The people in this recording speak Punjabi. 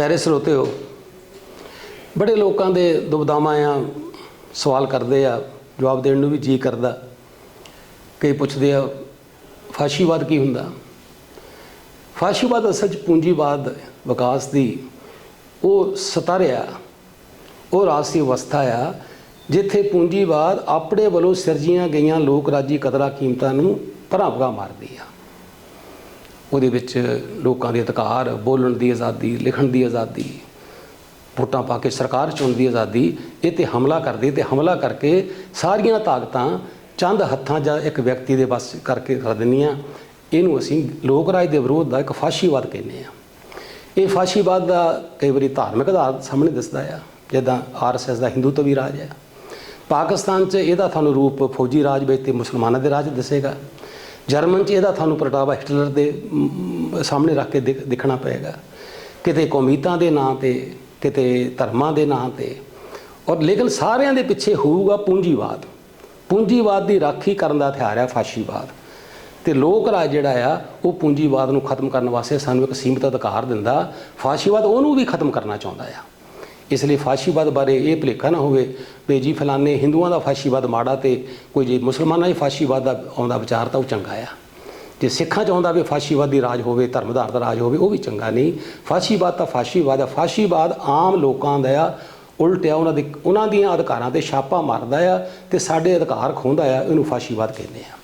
ਪਿਆਰੇ ਸਰੋਤਿਓ ਬੜੇ ਲੋਕਾਂ ਦੇ ਦੁਬਦਾਵਾਂ ਆ, ਸਵਾਲ ਕਰਦੇ ਆ, ਜਵਾਬ ਦੇਣ ਨੂੰ ਵੀ ਜੀ ਕਰਦਾ। ਕਈ ਪੁੱਛਦੇ ਆ, ਫਾਸ਼ੀਵਾਦ ਕੀ ਹੁੰਦਾ? ਫਾਸ਼ੀਵਾਦ ਅਸਲ 'ਚ ਪੂੰਜੀਵਾਦ ਵਿਕਾਸ ਦੀ ਉਹ ਸਤਰਿਆ ਉਹ ਰਾਸੀ ਅਵਸਥਾ ਆ, ਜਿੱਥੇ ਪੂੰਜੀਵਾਦ ਆਪਣੇ ਵੱਲੋਂ ਸਿਰਜੀਆਂ ਗਈਆਂ ਲੋਕ ਰਾਜੀ ਕਦਰਾਂ ਕੀਮਤਾਂ ਨੂੰ ਭਰਾਵਗਾ ਮਾਰਦੀ ਆ। ਉਹਦੇ ਵਿੱਚ ਲੋਕਾਂ ਦੇ ਅਧਿਕਾਰ ਬੋਲਣ ਦੀ ਆਜ਼ਾਦੀ, ਲਿਖਣ ਦੀ ਆਜ਼ਾਦੀ, ਵੋਟਾਂ ਪਾ ਕੇ ਸਰਕਾਰ ਚੁਣਨ ਦੀ ਆਜ਼ਾਦੀ, ਇਹ ਤੇ ਹਮਲਾ ਕਰਦੀ ਤੇ ਹਮਲਾ ਕਰਕੇ ਸਾਰੀਆਂ ਤਾਕਤਾਂ ਚੰਦ ਹੱਥਾਂ ਜਾਂ ਇੱਕ ਵਿਅਕਤੀ ਦੇ ਬਸ ਕਰਕੇ ਕਰ ਦਿੰਦੀਆਂ। ਇਹਨੂੰ ਅਸੀਂ ਲੋਕ ਰਾਜ ਦੇ ਵਿਰੋਧ ਦਾ ਇੱਕ ਫਾਸ਼ੀਵਾਦ ਕਹਿੰਦੇ ਆ ਇਹ ਫਾਸ਼ੀਵਾਦ ਦਾ ਕਈ ਵਾਰੀ ਧਾਰਮਿਕ ਆਧਾਰ ਸਾਹਮਣੇ ਦਿਸਦਾ ਆ, ਜਿੱਦਾਂ ਆਰਐਸਐਸ ਦਾ ਹਿੰਦੂਤਵੀ ਰਾਜ ਹੈ ਪਾਕਿਸਤਾਨ 'ਚ ਇਹਦਾ ਤੁਹਾਨੂੰ ਰੂਪ ਫੌਜੀ ਰਾਜ ਵਿੱਚ ਤੇ ਮੁਸਲਮਾਨਾਂ ਦੇ ਰਾਜ ਦਿਸੇਗਾ। ਜਰਮਨ 'ਚ ਇਹਦਾ ਤੁਹਾਨੂੰ ਪ੍ਰਗਟਾਵਾ ਹਿਟਲਰ ਦੇ ਸਾਹਮਣੇ ਰੱਖ ਕੇ ਦਿਖ- ਦਿਖਣਾ ਪਏਗਾ। ਕਿਤੇ ਕੌਮੀਤਾਂ ਦੇ ਨਾਂ ਤੇ, ਕਿਤੇ ਧਰਮਾਂ ਦੇ ਨਾਂ ਤੇ। ਔਰ ਲੇਕਿਨ ਸਾਰਿਆਂ ਦੇ ਪਿੱਛੇ ਹੋਊਗਾ ਪੂੰਜੀਵਾਦ। ਪੂੰਜੀਵਾਦ ਦੀ ਰਾਖੀ ਕਰਨ ਦਾ ਹਥਿਆਰ ਹੈ ਫਾਸ਼ੀਵਾਦ। ਤੇ ਲੋਕ ਰਾਜ ਜਿਹੜਾ ਆ, ਉਹ ਪੂੰਜੀਵਾਦ ਨੂੰ ਖਤਮ ਕਰਨ ਵਾਸਤੇ ਸਾਨੂੰ ਇੱਕ ਸੀਮਿਤ ਅਧਿਕਾਰ ਦਿੰਦਾ। ਫਾਸ਼ੀਵਾਦ ਉਹਨੂੰ ਵੀ ਖਤਮ ਕਰਨਾ ਚਾਹੁੰਦਾ ਆ। ਇਸ ਲਈ ਫਾਸ਼ੀਵਾਦ ਬਾਰੇ ਇਹ ਭੁਲੇਖਾ ਨਾ ਹੋਵੇ ਵੀ ਜੀ ਫਲਾਣੇ ਹਿੰਦੂਆਂ ਦਾ ਫਾਸ਼ੀਵਾਦ ਮਾੜਾ ਤੇ ਕੋਈ ਜੇ ਮੁਸਲਮਾਨਾਂ ਹੀ ਫਾਸ਼ੀਵਾਦ ਦਾ ਆਉਂਦਾ ਵਿਚਾਰ ਤਾਂ ਉਹ ਚੰਗਾ ਆ। ਜੇ ਸਿੱਖਾਂ ਚ ਆਉਂਦਾ ਵੀ ਫਾਸ਼ੀਵਾਦ ਦੀ ਰਾਜ ਹੋਵੇ ਧਰਮ ਦਾ ਰਾਜ ਹੋਵੇ, ਉਹ ਵੀ ਚੰਗਾ ਨਹੀਂ। ਫਾਸ਼ੀਵਾਦ ਤਾਂ ਫਾਸ਼ੀਵਾਦ ਆ। ਫਾਸ਼ੀਵਾਦ ਆਮ ਲੋਕਾਂ ਦਾ ਆ। ਉਲਟ ਆ, ਉਹਨਾਂ ਦੇ ਉਹਨਾਂ ਦੀਆਂ ਅਧਿਕਾਰਾਂ ਤੇ ਛਾਪਾ ਮਾਰਦਾ ਆ ਤੇ ਸਾਡੇ ਅਧਿਕਾਰ ਖੋਹਦਾ ਆ। ਇਹਨੂੰ ਫਾਸ਼ੀਵਾਦ ਕਹਿੰਦੇ ਆ।